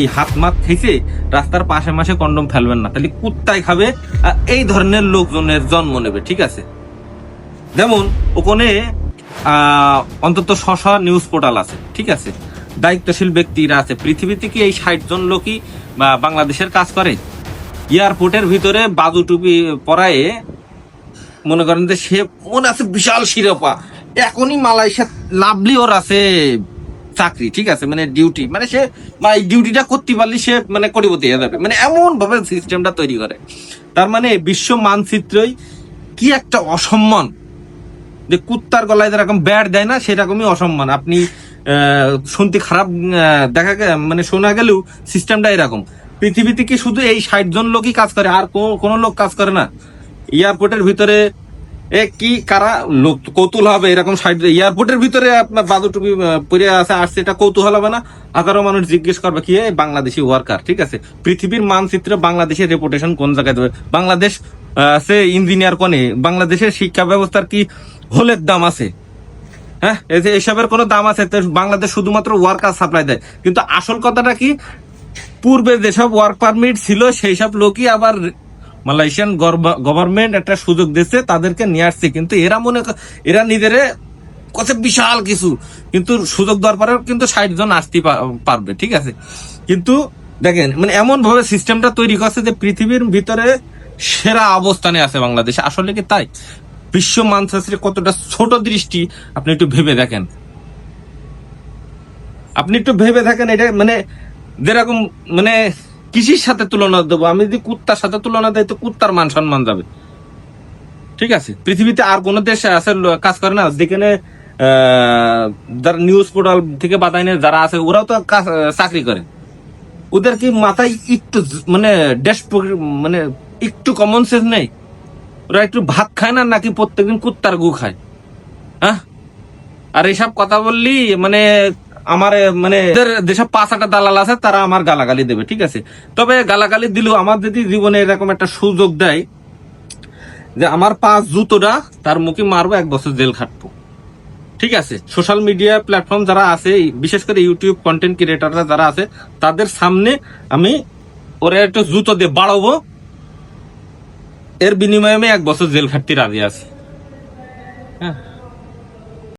এই হাত মাত খেয়েছে, রাস্তার পাশে মাসে কন্ডম ফেলবেন না। তাহলে কুত্তায় খাবে এই ধরনের লোকজনের জন্ম নেবে, ঠিক আছে? যেমন ওখানে অন্তত শশ নিউজ পোর্টাল আছে, ঠিক আছে? দায়িত্বশীল ব্যক্তিরা আছে। পৃথিবীতে কি এই ষাট জন লোকই বাংলাদেশের কাজ করে। এয়ারপোর্টের ভিতরে বাজু টুপি পরায়ে মনে করেন যে সে, মনে আছে বিশাল শিরোপা। এখনই মালয়েশিয়া লাভলি ওর আছে। চাকরি, ঠিক আছে? মানে ডিউটি মানে সে এই ডিউটিটা করতে পারলে সে মানে কোটিপতি হয়ে যাবে। মানে এমন ভাবে সিস্টেমটা তৈরি করে। তার মানে বিশ্ব মানচিত্রই কি একটা অসম্মান। যে কুত্তার গলায় যেরকম ব্যাট দেয় না, সেরকমই অসম্মান। আপনি শুনতে খারাপ দেখা মানে শোনা গেলেও সিস্টেমটা এরকম। পৃথিবীতে কি শুধু এই ষাট জন লোকই কাজ করে, আর কোনো লোক কাজ করে না। এয়ারপোর্টের ভিতরে এ কি কারা? লোক কৌতূহল হবে, এরকম ষাট এয়ারপোর্টের ভিতরে আপনার বাদু টুপি পরে আছে, আসছে, এটা কৌতূহল হবে না? হাজারো মানুষ জিজ্ঞেস করবে কি বাংলাদেশি ওয়ার্কার ঠিক আছে? পৃথিবীর মানচিত্রে বাংলাদেশের রেপুটেশন কোন জায়গায় দেবে? বাংলাদেশ সে ইঞ্জিনিয়ার কোনে? বাংলাদেশের শিক্ষা ব্যবস্থার কি হোলের দাম আছে? হ্যাঁ এসবের কোনো দাম আছে বাংলাদেশ শুধুমাত্র ওয়ার্কার সাপ্লাই দেয়। কিন্তু আসল কথাটা কি? পূর্বে যেসব ওয়ার্ক পারমিট ছিল, সেই সব লোকই আবার মালয়েশিয়ান গভর্নমেন্ট একটা সুযোগ দিচ্ছে তাদেরকে নিয়ে আসছে। কিন্তু এরা মনে এরা নিজেরে কত বিশাল কিছু। কিন্তু সুযোগ দেওয়ার পরেও কিন্তু ষাট জন আসতে পারবে, ঠিক আছে? কিন্তু দেখেন মানে এমন ভাবে সিস্টেমটা তৈরি করছে যে পৃথিবীর ভিতরে সেরা অবস্থানে আছে বাংলাদেশ। আসলে কি তাই? বিশ্ব মানচিত্রে কতটা ছোট দৃষ্টি, আপনি একটু ভেবে দেখেন। আপনি একটু ভেবে থাকেন এটা মানে যেরকম মানে কৃষির সাথে তুলনা দেবো? আমি যদি কুত্তার সাথে তুলনা দেয় তো কুত্তার মান সম্মান যাবে। ঠিক আছে? পৃথিবীতে আর কোন দেশ আছে কাজ করে না? যেখানে যারা নিউজ পোর্টাল থেকে বাতাইনে যারা আছে, ওরাও তো চাকরি করে। ওদের কি মাথায় একটু মানে ড্যাশ মানে একটু কমন সেন্স নেই? ওরা একটু ভাত খায় না, নাকি প্রত্যেকদিন কুত্তার গু খায়? হ্যাঁ? আর এইসব কথা বললি মানে আমার মানে যেসব পাঁচ আটা দালাল আছে, তারা আমার গালাগালি দেবে, ঠিক আছে? তবে গালাগালি দিলেও আমার যদি জীবনে এরকম একটা সুযোগ দেয় যে আমার পাঁচ জুতোটা তার মুখে মারবো, এক বছর জেল খাটবো। ঠিক আছে? সোশ্যাল মিডিয়া প্ল্যাটফর্ম যারা আছে, বিশেষ করে ইউটিউব কন্টেন্ট ক্রিয়েটাররা যারা আছে, তাদের সামনে আমি ওরা একটু জুতো দিয়ে বাড়াবো। এর বিনিময়ে আমি এক বছর জেল খাটতে রাজি আছি। হ্যাঁ?